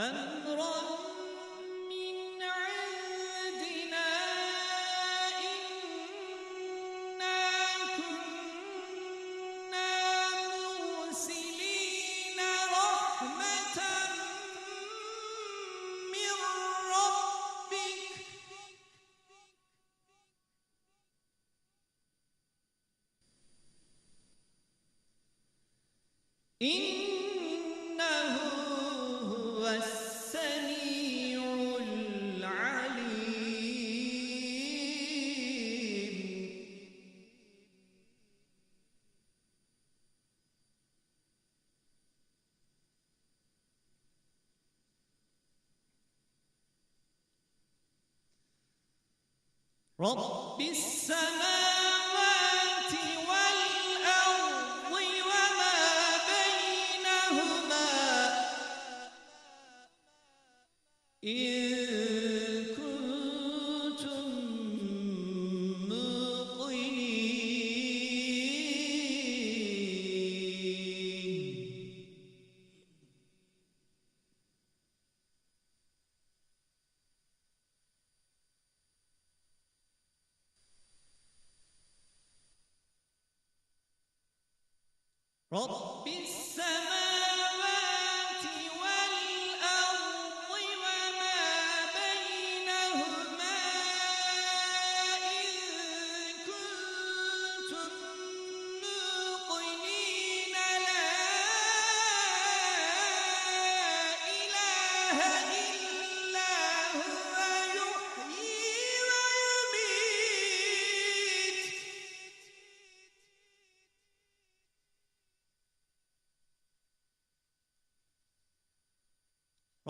أمرا من عندنا إنا كنا مرسلين رحمة من ربك. إن رب السماوات رب السماوات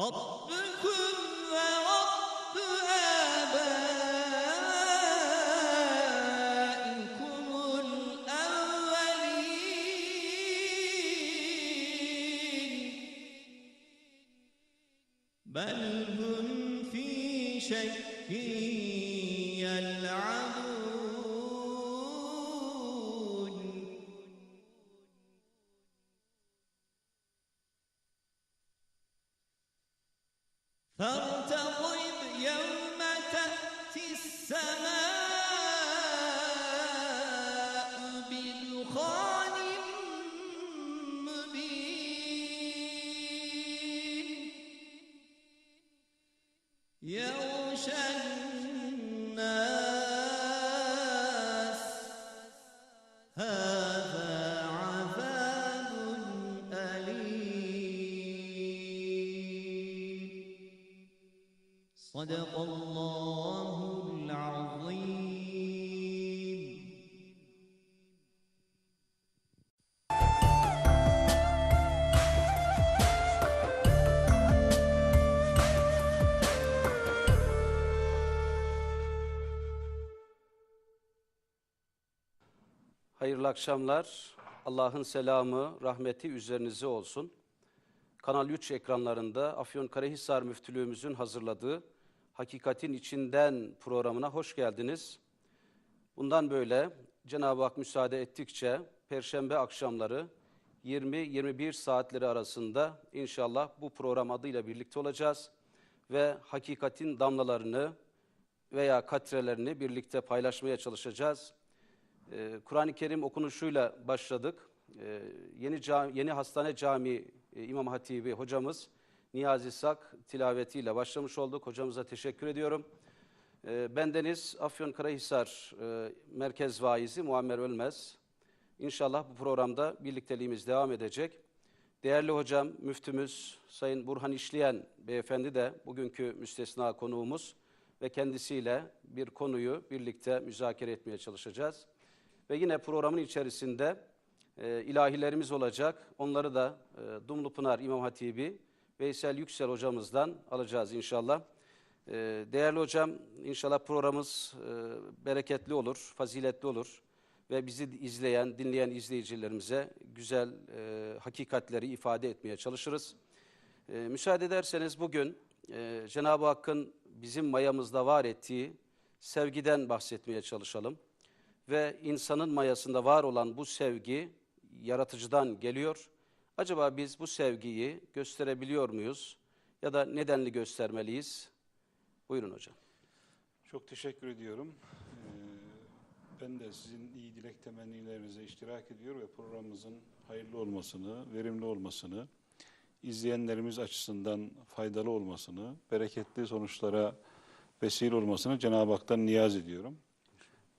رب كل Hayırlı akşamlar. Allah'ın selamı, rahmeti üzerinize olsun. Kanal 3 ekranlarında Afyonkarahisar Müftülüğümüzün hazırladığı Hakikatin İçinden programına hoş geldiniz. Bundan böyle Cenab-ı Hak müsaade ettikçe Perşembe akşamları 20-21 saatleri arasında inşallah bu program adıyla birlikte olacağız. Ve hakikatin damlalarını veya katrelerini birlikte paylaşmaya çalışacağız. Ee, Kur'an-ı Kerim okunuşuyla başladık. Ee, yeni Cami- yeni Hastane Camii e, İmam Hatibi hocamız Niyazi Sak tilavetiyle başlamış olduk. Hocamıza teşekkür ediyorum. Ee, bendeniz Afyonkarahisar e, Merkez Vaizi Muammer Ölmez. İnşallah bu programda birlikteliğimiz devam edecek. Değerli hocam, müftümüz Sayın Burhan İşleyen beyefendi de bugünkü müstesna konuğumuz ve kendisiyle bir konuyu birlikte müzakere etmeye çalışacağız. Ve yine programın içerisinde e, ilahilerimiz olacak. Onları da e, Dumlupınar İmam Hatibi Veysel Yüksel hocamızdan alacağız inşallah. E, değerli hocam, inşallah programımız e, bereketli olur, faziletli olur ve bizi izleyen, dinleyen izleyicilerimize güzel e, hakikatleri ifade etmeye çalışırız. E, müsaade ederseniz bugün e, Cenab-ı Hakk'ın bizim mayamızda var ettiği sevgiden bahsetmeye çalışalım. Ve insanın mayasında var olan bu sevgi yaratıcıdan geliyor. Acaba biz bu sevgiyi gösterebiliyor muyuz? Ya da nedenli göstermeliyiz? Buyurun hocam. Çok teşekkür ediyorum. Ee, Ben de sizin iyi dilek temennilerinize iştirak ediyor ve programımızın hayırlı olmasını, verimli olmasını, izleyenlerimiz açısından faydalı olmasını, bereketli sonuçlara vesile olmasını Cenab-ı Hak'tan niyaz ediyorum.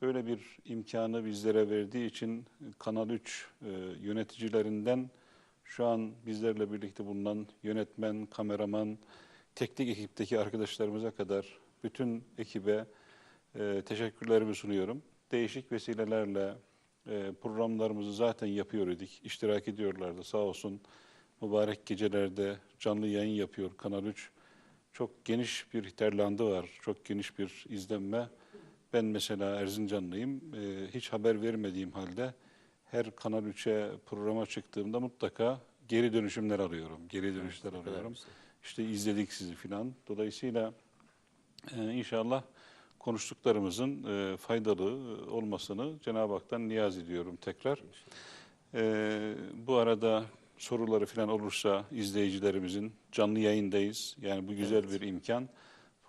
Böyle bir imkanı bizlere verdiği için Kanal 3 e, yöneticilerinden şu an bizlerle birlikte bulunan yönetmen, kameraman, teknik ekipteki arkadaşlarımıza kadar bütün ekibe e, teşekkürlerimi sunuyorum. Değişik vesilelerle e, programlarımızı zaten yapıyor idik, iştirak ediyorlardı sağ olsun. Mübarek gecelerde canlı yayın yapıyor Kanal 3. Çok geniş bir terlandı var, çok geniş bir izlenme. Ben mesela Erzincanlıyım, e, hiç haber vermediğim halde her Kanal 3'e programa çıktığımda mutlaka geri dönüşümler alıyorum, geri dönüşler alıyorum. güzel. İşte izledik sizi filan. Dolayısıyla e, inşallah konuştuklarımızın e, faydalı olmasını Cenab-ı Hak'tan niyaz ediyorum tekrar. E, bu arada soruları filan olursa izleyicilerimizin canlı yayındayız. Yani bu güzel bir imkan.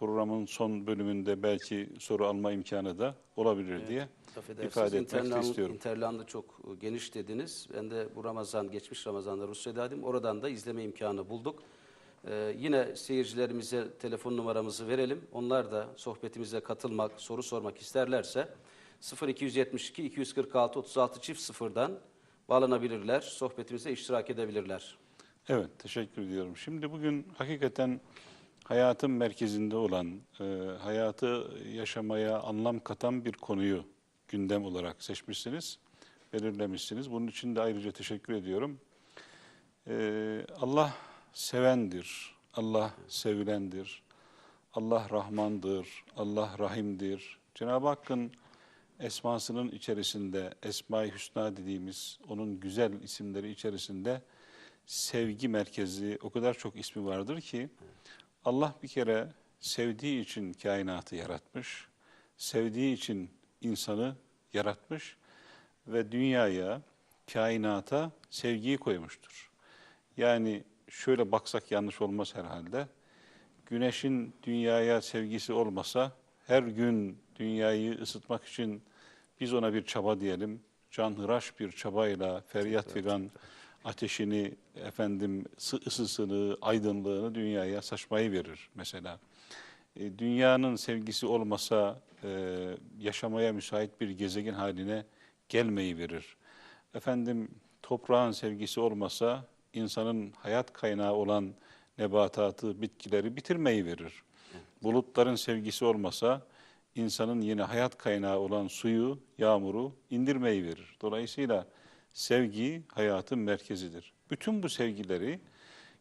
Programın son bölümünde belki soru alma imkanı da olabilir diye Affedersiniz, ifade etmek interland- istiyorum. interlandı çok e, geniş dediniz. Ben de bu Ramazan, geçmiş Ramazan'da Rusya'daydım. Oradan da izleme imkanı bulduk. Ee, yine seyircilerimize telefon numaramızı verelim. Onlar da sohbetimize katılmak, soru sormak isterlerse 0272 246 36 çift sıfırdan bağlanabilirler. Sohbetimize iştirak edebilirler. Evet, teşekkür ediyorum. Şimdi bugün hakikaten hayatın merkezinde olan, e, hayatı yaşamaya anlam katan bir konuyu gündem olarak seçmişsiniz, belirlemişsiniz. Bunun için de ayrıca teşekkür ediyorum. E, Allah sevendir, Allah sevilendir, Allah Rahmandır, Allah Rahim'dir. Cenab-ı Hakk'ın esmasının içerisinde, Esma-i Hüsna dediğimiz onun güzel isimleri içerisinde sevgi merkezi o kadar çok ismi vardır ki Allah bir kere sevdiği için kainatı yaratmış, sevdiği için insanı yaratmış ve dünyaya, kainata sevgiyi koymuştur. Yani şöyle baksak yanlış olmaz herhalde. güneşin dünyaya sevgisi olmasa her gün dünyayı ısıtmak için biz ona bir çaba diyelim. Canhıraş bir çabayla feryat figan ateşini efendim sı- ısısını, aydınlığını dünyaya saçmayı verir mesela. E, dünyanın sevgisi olmasa e, yaşamaya müsait bir gezegen haline gelmeyi verir. Efendim toprağın sevgisi olmasa insanın hayat kaynağı olan nebatatı, bitkileri bitirmeyi verir. Bulutların sevgisi olmasa insanın yine hayat kaynağı olan suyu, yağmuru indirmeyi verir. Dolayısıyla sevgi hayatın merkezidir. Bütün bu sevgileri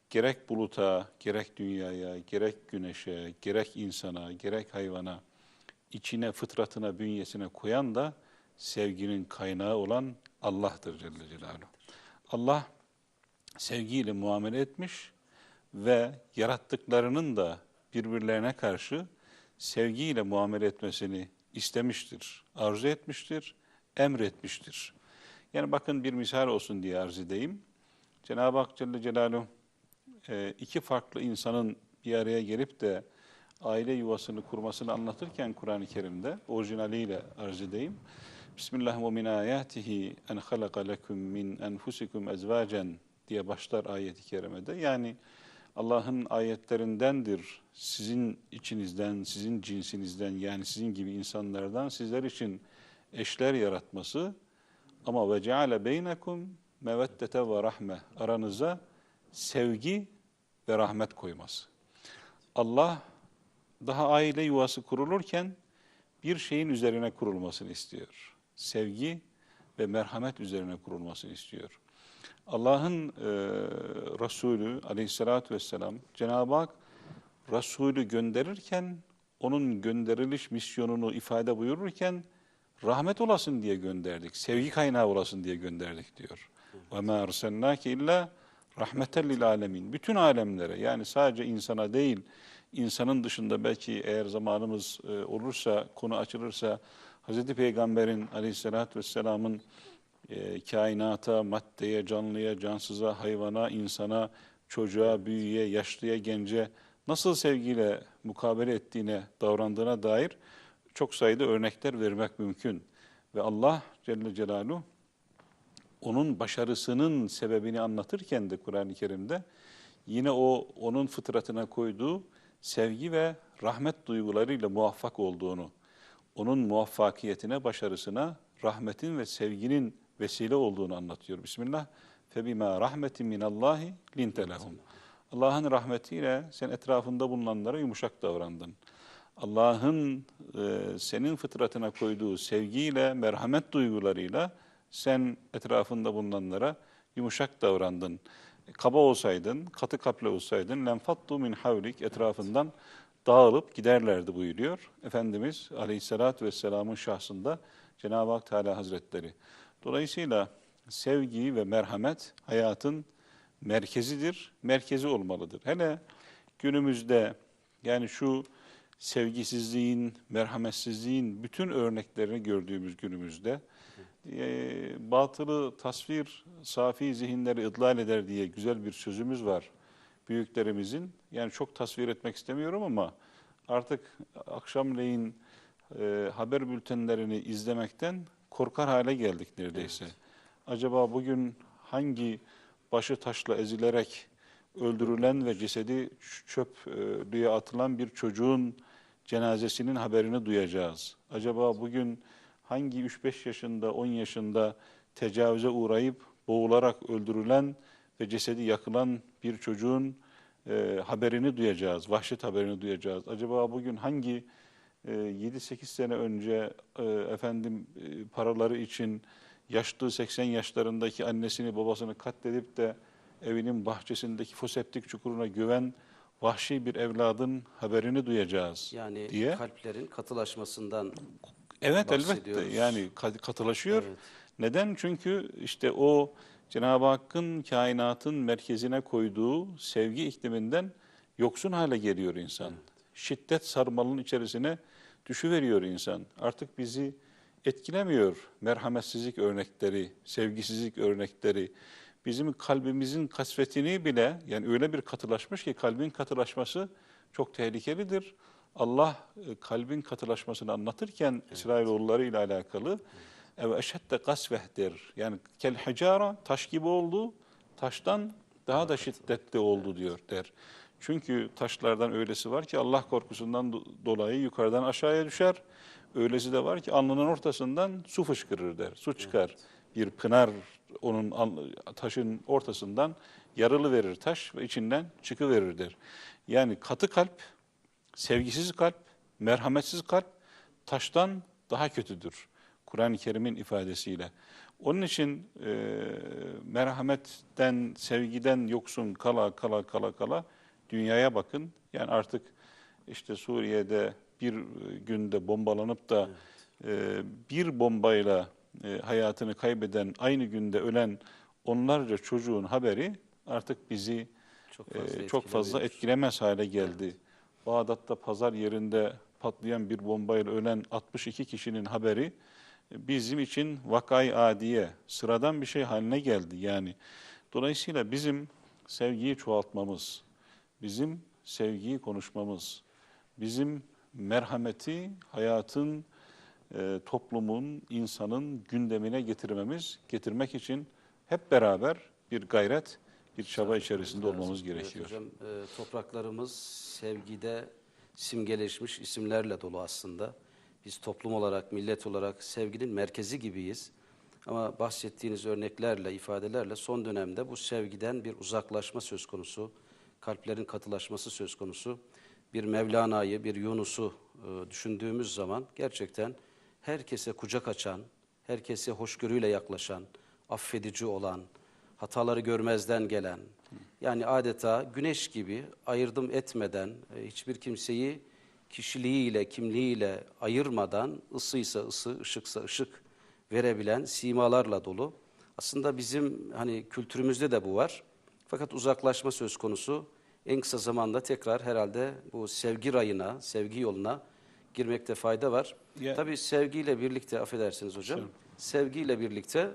gerek buluta, gerek dünyaya, gerek güneşe, gerek insana, gerek hayvana, içine, fıtratına, bünyesine koyan da sevginin kaynağı olan Allah'tır Celle Celaluhu. Allah sevgiyle muamele etmiş ve yarattıklarının da birbirlerine karşı sevgiyle muamele etmesini istemiştir, arzu etmiştir, emretmiştir. Yani bakın bir misal olsun diye arz edeyim. Cenab-ı Hak Celle Celaluhu e, iki farklı insanın bir araya gelip de aile yuvasını kurmasını anlatırken Kur'an-ı Kerim'de orijinaliyle arz edeyim. Bismillah ve min ayatihi en halaka lekum min enfusikum ezvacen diye başlar ayeti kerimede. Yani Allah'ın ayetlerindendir sizin içinizden, sizin cinsinizden yani sizin gibi insanlardan sizler için eşler yaratması ama ve ceale beynekum meveddete ve rahme aranıza sevgi ve rahmet koyması. Allah daha aile yuvası kurulurken bir şeyin üzerine kurulmasını istiyor. Sevgi ve merhamet üzerine kurulmasını istiyor. Allah'ın e, Resulü aleyhissalatü vesselam Cenab-ı Hak Resulü gönderirken onun gönderiliş misyonunu ifade buyururken rahmet olasın diye gönderdik. Sevgi kaynağı olasın diye gönderdik diyor. Ve ma ersennake illa rahmeten lil alemin. Bütün alemlere yani sadece insana değil, insanın dışında belki eğer zamanımız e, olursa, konu açılırsa Hz. Peygamber'in aleyhissalatü vesselamın e, kainata, maddeye, canlıya, cansıza, hayvana, insana, çocuğa, büyüye, yaşlıya, gence nasıl sevgiyle mukabele ettiğine, davrandığına dair çok sayıda örnekler vermek mümkün. Ve Allah Celle Celaluhu onun başarısının sebebini anlatırken de Kur'an-ı Kerim'de yine o onun fıtratına koyduğu sevgi ve rahmet duygularıyla muvaffak olduğunu, onun muvaffakiyetine, başarısına rahmetin ve sevginin vesile olduğunu anlatıyor. Bismillah. Febima rahmetin minallahi linte lehum. Allah'ın rahmetiyle sen etrafında bulunanlara yumuşak davrandın. Allah'ın e, senin fıtratına koyduğu sevgiyle, merhamet duygularıyla sen etrafında bulunanlara yumuşak davrandın. Kaba olsaydın, katı kalpli olsaydın, lenfattu min havlik etrafından dağılıp giderlerdi buyuruyor. Efendimiz Aleyhisselatü Vesselam'ın şahsında Cenab-ı Hak Teala Hazretleri. Dolayısıyla sevgi ve merhamet hayatın merkezidir, merkezi olmalıdır. Hele günümüzde yani şu sevgisizliğin, merhametsizliğin bütün örneklerini gördüğümüz günümüzde e, batılı tasvir safi zihinleri ıdlal eder diye güzel bir sözümüz var büyüklerimizin. Yani çok tasvir etmek istemiyorum ama artık akşamleyin e, haber bültenlerini izlemekten korkar hale geldik neredeyse. Acaba bugün hangi başı taşla ezilerek öldürülen ve cesedi çöplüğe atılan bir çocuğun cenazesinin haberini duyacağız. Acaba bugün hangi 3-5 yaşında, 10 yaşında tecavüze uğrayıp boğularak öldürülen ve cesedi yakılan bir çocuğun e, haberini duyacağız, vahşet haberini duyacağız. Acaba bugün hangi e, 7-8 sene önce e, efendim e, paraları için yaşlı 80 yaşlarındaki annesini babasını katledip de evinin bahçesindeki foseptik çukuruna güven vahşi bir evladın haberini duyacağız Yani diye. kalplerin katılaşmasından Evet elbette yani ka- katılaşıyor. Evet. Neden? Çünkü işte o Cenab-ı Hakk'ın kainatın merkezine koyduğu sevgi ikliminden yoksun hale geliyor insan. Şiddet sarmalının içerisine düşüveriyor insan. Artık bizi etkilemiyor merhametsizlik örnekleri, sevgisizlik örnekleri, bizim kalbimizin kasvetini bile yani öyle bir katılaşmış ki kalbin katılaşması çok tehlikelidir. Allah e, kalbin katılaşmasını anlatırken İsrailoğulları ile alakalı ev eşedde kasveh der. Yani kel hicara taş gibi oldu. Taştan daha da şiddetli oldu diyor der. Çünkü taşlardan öylesi var ki Allah korkusundan do- dolayı yukarıdan aşağıya düşer. Öylesi de var ki alnının ortasından su fışkırır der. Su çıkar. Bir pınar onun taşın ortasından yarılı verir taş ve içinden çıkıverir der. Yani katı kalp, sevgisiz kalp, merhametsiz kalp taştan daha kötüdür. Kur'an-ı Kerim'in ifadesiyle. Onun için e, merhametten, sevgiden yoksun kala kala kala kala dünyaya bakın. Yani artık işte Suriye'de bir e, günde bombalanıp da e, bir bombayla e, hayatını kaybeden, aynı günde ölen onlarca çocuğun haberi artık bizi Çok e, fazla, çok fazla etkilemez hale geldi. Bağdat'ta pazar yerinde patlayan bir bombayla ölen 62 kişinin haberi e, bizim için vakay adiye, sıradan bir şey haline geldi. Yani dolayısıyla bizim sevgiyi çoğaltmamız, bizim sevgiyi konuşmamız, bizim merhameti hayatın, e, toplumun, insanın gündemine getirmemiz, getirmek için hep beraber bir gayret, bir çaba içerisinde lazım. olmamız Evet gerekiyor. hocam, e, topraklarımız sevgide simgeleşmiş isimlerle dolu aslında. Biz toplum olarak, millet olarak sevginin merkezi gibiyiz. Ama bahsettiğiniz örneklerle, ifadelerle son dönemde bu sevgiden bir uzaklaşma söz konusu, kalplerin katılaşması söz konusu. Bir Mevlana'yı, bir Yunus'u e, düşündüğümüz zaman gerçekten herkese kucak açan, herkese hoşgörüyle yaklaşan, affedici olan, hataları görmezden gelen, yani adeta güneş gibi ayırdım etmeden, e, hiçbir kimseyi kişiliğiyle, kimliğiyle ayırmadan, ısıysa ısı, ışıksa ışık verebilen simalarla dolu. Aslında bizim hani kültürümüzde de bu var. Fakat uzaklaşma söz konusu. En kısa zamanda tekrar herhalde bu sevgi rayına, sevgi yoluna girmekte fayda var. Ya- Tabii sevgiyle birlikte, affedersiniz hocam, Sure. sevgiyle birlikte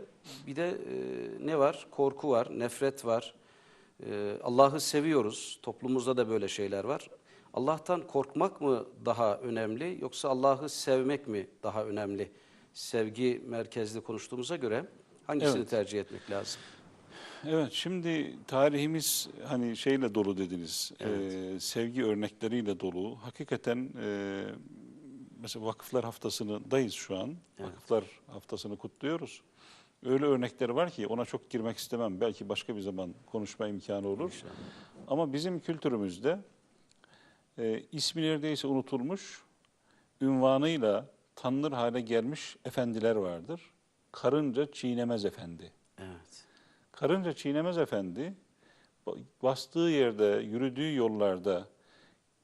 bir de e, ne var? Korku var, nefret var. E, Allah'ı seviyoruz. Toplumumuzda da böyle şeyler var. Allah'tan korkmak mı daha önemli yoksa Allah'ı sevmek mi daha önemli? Sevgi merkezli konuştuğumuza göre hangisini Evet. tercih etmek lazım? Evet, şimdi tarihimiz hani şeyle dolu dediniz, e, sevgi örnekleriyle dolu. Hakikaten e, mesela Vakıflar Haftası'ndayız şu an. Vakıflar Haftası'nı kutluyoruz. Öyle örnekler var ki ona çok girmek istemem. Belki başka bir zaman konuşma imkanı olur. Ama bizim kültürümüzde e, ismi neredeyse unutulmuş, ünvanıyla tanınır hale gelmiş efendiler vardır. Karınca çiğnemez efendi. Evet. Karınca Çiğnemez Efendi ba- bastığı yerde, yürüdüğü yollarda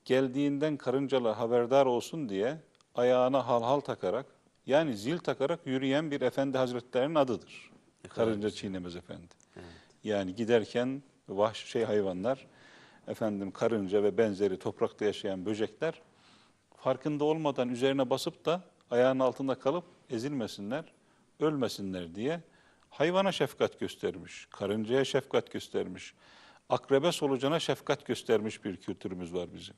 geldiğinden karıncalar haberdar olsun diye ayağına halhal takarak yani zil takarak yürüyen bir efendi hazretlerinin adıdır. Kadar Karınca Çiğnemez Efendi. Yani giderken vahşi şey hayvanlar, efendim karınca ve benzeri toprakta yaşayan böcekler farkında olmadan üzerine basıp da ayağının altında kalıp ezilmesinler, ölmesinler diye hayvana şefkat göstermiş, karıncaya şefkat göstermiş, akrebe solucana şefkat göstermiş bir kültürümüz var bizim.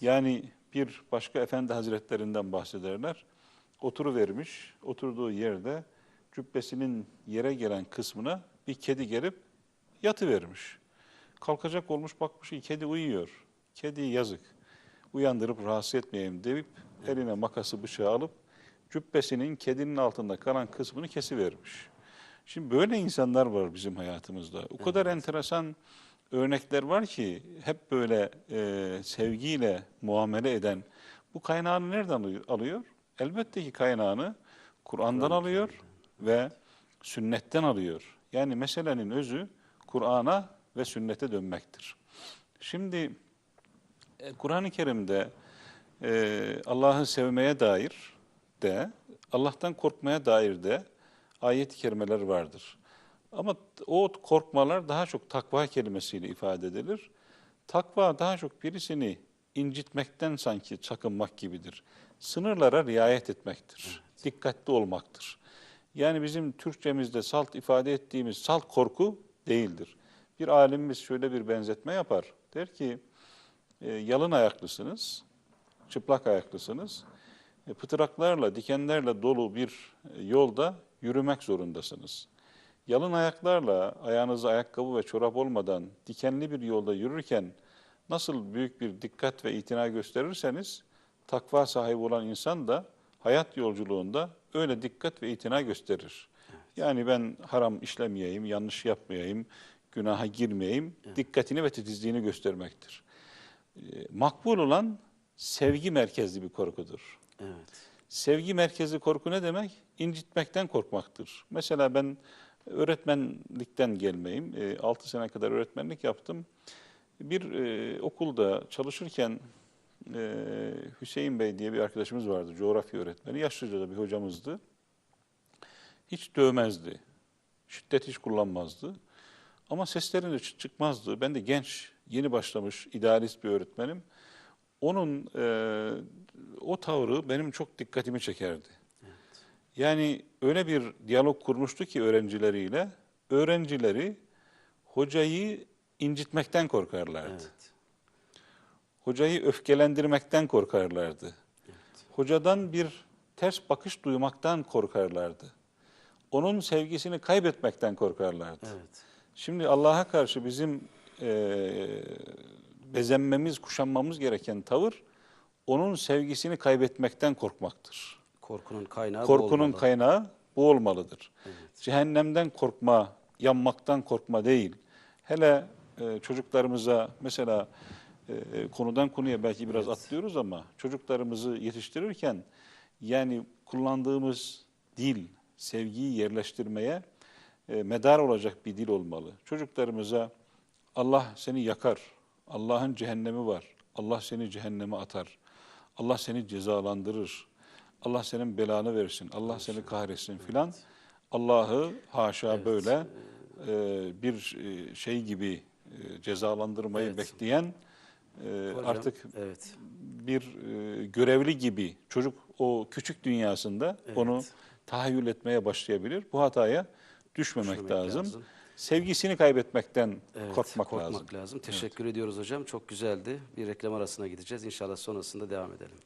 Yani bir başka efendi hazretlerinden bahsederler. Oturuvermiş, oturduğu yerde cübbesinin yere gelen kısmına bir kedi gelip yatıvermiş. Kalkacak olmuş bakmış ki kedi uyuyor. Kedi yazık. Uyandırıp rahatsız etmeyeyim deyip eline makası bıçağı alıp cübbesinin kedinin altında kalan kısmını kesivermiş. Şimdi böyle insanlar var bizim hayatımızda. O kadar enteresan örnekler var ki hep böyle e, sevgiyle muamele eden bu kaynağını nereden alıyor-? Elbette ki kaynağını Kur'an'dan alıyor ve sünnetten alıyor. Yani meselenin özü Kur'an'a ve sünnete dönmektir. Şimdi e, Kur'an-ı Kerim'de e, Allah'ı sevmeye dair de, Allah'tan korkmaya dair de ayet-i kerimeler vardır. Ama o korkmalar daha çok takva kelimesiyle ifade edilir. Takva daha çok birisini incitmekten sanki çakınmak gibidir. Sınırlara riayet etmektir. Dikkatli olmaktır. Yani bizim Türkçemizde salt ifade ettiğimiz salt korku değildir. Bir alimimiz şöyle bir benzetme yapar. Der ki, e, yalın ayaklısınız, çıplak ayaklısınız. E, pıtıraklarla, dikenlerle dolu bir e, yolda yürümek zorundasınız. Yalın ayaklarla ayağınızda ayakkabı ve çorap olmadan dikenli bir yolda yürürken nasıl büyük bir dikkat ve itina gösterirseniz takva sahibi olan insan da hayat yolculuğunda öyle dikkat ve itina gösterir. Yani ben haram işlemeyeyim, yanlış yapmayayım, günaha girmeyeyim, dikkatini ve titizliğini göstermektir. E, makbul olan sevgi merkezli bir korkudur. Evet. Sevgi merkezli korku ne demek? İncitmekten korkmaktır. Mesela ben öğretmenlikten gelmeyim. 6 sene kadar öğretmenlik yaptım. Bir e, okulda çalışırken e, Hüseyin Bey diye bir arkadaşımız vardı, coğrafya öğretmeni. Yaşlıca da bir hocamızdı. Hiç dövmezdi. Şiddet hiç kullanmazdı. Ama seslerinde çıt çıkmazdı. Ben de genç, yeni başlamış idealist bir öğretmenim. Onun e, o tavrı benim çok dikkatimi çekerdi. Yani öyle bir diyalog kurmuştu ki öğrencileriyle, öğrencileri hocayı incitmekten korkarlardı. Evet. Hocayı öfkelendirmekten korkarlardı. Hocadan bir ters bakış duymaktan korkarlardı. Onun sevgisini kaybetmekten korkarlardı. Evet. Şimdi Allah'a karşı bizim eee bezenmemiz, kuşanmamız gereken tavır onun sevgisini kaybetmekten korkmaktır. Korkunun kaynağı bu Korkunun olmalı. kaynağı bu olmalıdır. Cehennemden korkma, yanmaktan korkma değil. Hele e, çocuklarımıza mesela e, konudan konuya belki biraz atlıyoruz ama çocuklarımızı yetiştirirken yani kullandığımız dil sevgiyi yerleştirmeye e, medar olacak bir dil olmalı. Çocuklarımıza Allah seni yakar, Allah'ın cehennemi var, Allah seni cehenneme atar, Allah seni cezalandırır, Allah senin belanı versin, Allah seni kahretsin filan. Allah'ı haşa böyle e, bir e, şey gibi e, cezalandırmayı Evet. bekleyen e, Hocam, artık evet. bir e, görevli gibi çocuk o küçük dünyasında Evet. onu tahayyül etmeye başlayabilir. Bu hataya düşmemek, Düşmemek lazım. lazım. Sevgisini kaybetmekten Evet, korkmak, korkmak lazım. lazım. Teşekkür ediyoruz hocam. Çok güzeldi. Bir reklam arasına gideceğiz. İnşallah sonrasında devam edelim.